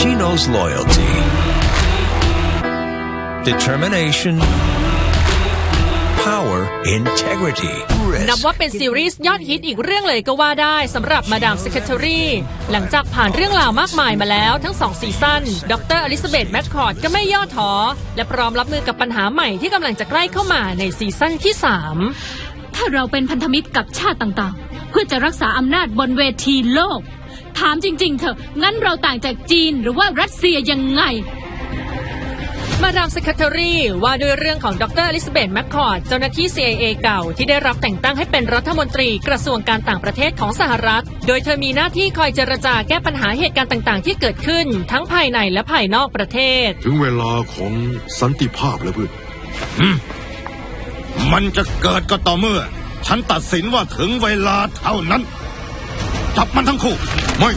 She knows loyalty, determination, power, integrity, นับ risk. ว่าเป็นซีรีส์ยอดฮิตอีกเรื่องเลยก็ว่าได้สำหรับมาดาม s ซ c ค e ท a รีหลังจากผ่านเรื่องราวมากมายมาแล้วทั้งสองซีซั่น ดรอลิซาเบธแมคคอร์ดก็ไม่ย่อท้อ และพร้อมรับมือกับปัญหาใหม่ที่กำลังจะใกล้เข้ามาในซีซั่นที่ 3 ถ้าเราเป็นพันธมิตรกับชาติต่างๆ เพื่อจะรักษาอำนาจบนเวทีโลก ถามจริง ๆ เถอะ งั้นเราต่างจากจีนหรือว่ารัสเซียยังไง มาดาม s ซ c ค e ท a รีว่าด้วยเรื่องของดรอลิซาเบธแมคคอร์ดเจ้าหน้าที่ CIA เก่าที่ได้รับแต่งตั้งให้เป็นรัฐมนตรีกระทรวงการต่างประเทศของสหรัฐ โดยเธอมีหน้าที่คอยเจรจาแก้ปัญหาเหตุการณ์ต่างๆ ที่เกิดขึ้น ทั้งภายในและภายนอกประเทศ ถึงเวลาของสันติภาพแล้วเพื่อนมันจะเกิดก็ต่อเมื่อ ฉันตัดสินว่าถึงเวลาเท่านั้น จับมันทั้งคู่ ไม่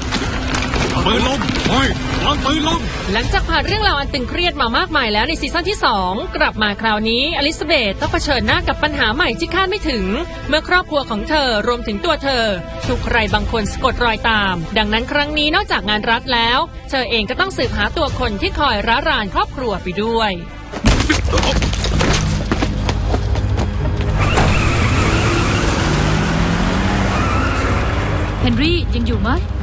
ปืนลมไม่วางปืนลมหลังจากผ่านเรื่องราวอันตึงเครียดมามากมายแล้วในซีซั่นที่ 2 กลับมาคราวนี้อลิซาเบธต้องเผชิญหน้ากับปัญหาใหม่ที่คาดไม่ถึง เมื่อครอบครัวของเธอรวมถึงตัวเธอ ถูกใครบางคนสะกดรอยตาม ดังนั้นครั้งนี้นอกจากงานรัฐแล้ว เธอเองก็ต้องสืบหาตัวคนที่คอยร้ารานครอบครัวไปด้วยเฮนรี่ยังอยู่ไหมเฮ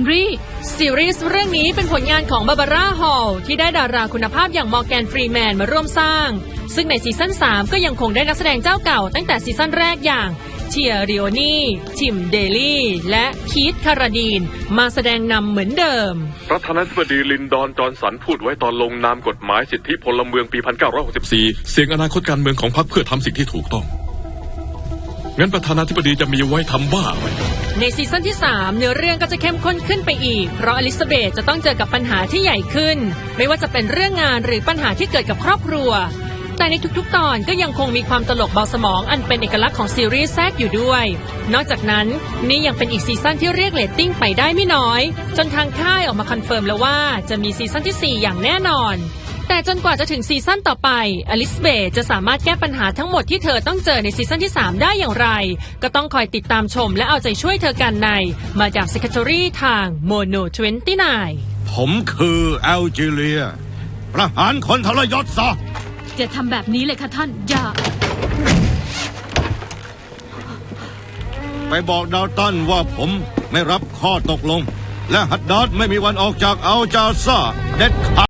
นรี่ ซีรีส์เรื่องนี้เป็นผลงานของบาบาร่าฮอลที่ได้ดาราคุณภาพอย่างมอร์แกนฟรีแมนมาร่วมสร้าง ซึ่งในซีซั่น 3 ก็ยังคงได้นักแสดงเจ้าเก่าตั้งแต่ซีซั่นแรกอย่างเทียริโอนีทิมเดลี่ และคีธคาราดีน มาแสดงนำเหมือนเดิม ประธานาธิบดีลินดอนจอห์นสันพูดไว้ตอนลงนามกฎหมายสิทธิพลเมืองปี 1964 เสียงอนาคตการเมืองของพรรคเพื่อทำสิ่งที่ถูกต้อง งั้นประธานาธิบดีจะมีไว้ทำบ้าไหมในซีซั่นที่ 3 เนื้อเรื่องก็จะเข้มข้นขึ้นไปอีก เพราะอลิซาเบธจะต้องเจอกับปัญหาที่ใหญ่ขึ้น ไม่ว่าจะเป็นเรื่องงานหรือปัญหาที่เกิดกับครอบครัว แต่ในทุกๆ ตอนก็ยังคงมีความตลกเบาสมองอันเป็นเอกลักษณ์ของซีรีส์แทรกอยู่ด้วย นอกจากนั้นนี่ยังเป็นอีกซีซั่นที่เรียกเรตติ้งไปได้ไม่น้อย จนทางค่ายออกมาคอนเฟิร์มแล้วว่าจะมีซีซั่นที่ 4 อย่างแน่นอน แต่จนกว่าจะถึงซีซั่นต่อไป อลิซเบธจะสามารถแก้ปัญหาทั้งหมดที่เธอต้องเจอในซีซั่นที่ 3 ได้อย่างไร ก็ต้องคอยติดตามชมและเอาใจช่วยเธอกันใน มาจาก Secretary ทางโมโน29 ผมคือแอลจีเรีย ประหารคนทรยศซะจะทำแบบนี้เลยค่ะท่าน อย่า ไปบอกดาวตันว่าผมไม่รับข้อตกลง และฮัดดาดไม่มีวันออกจากอัลจาซ่าเด็ดขาด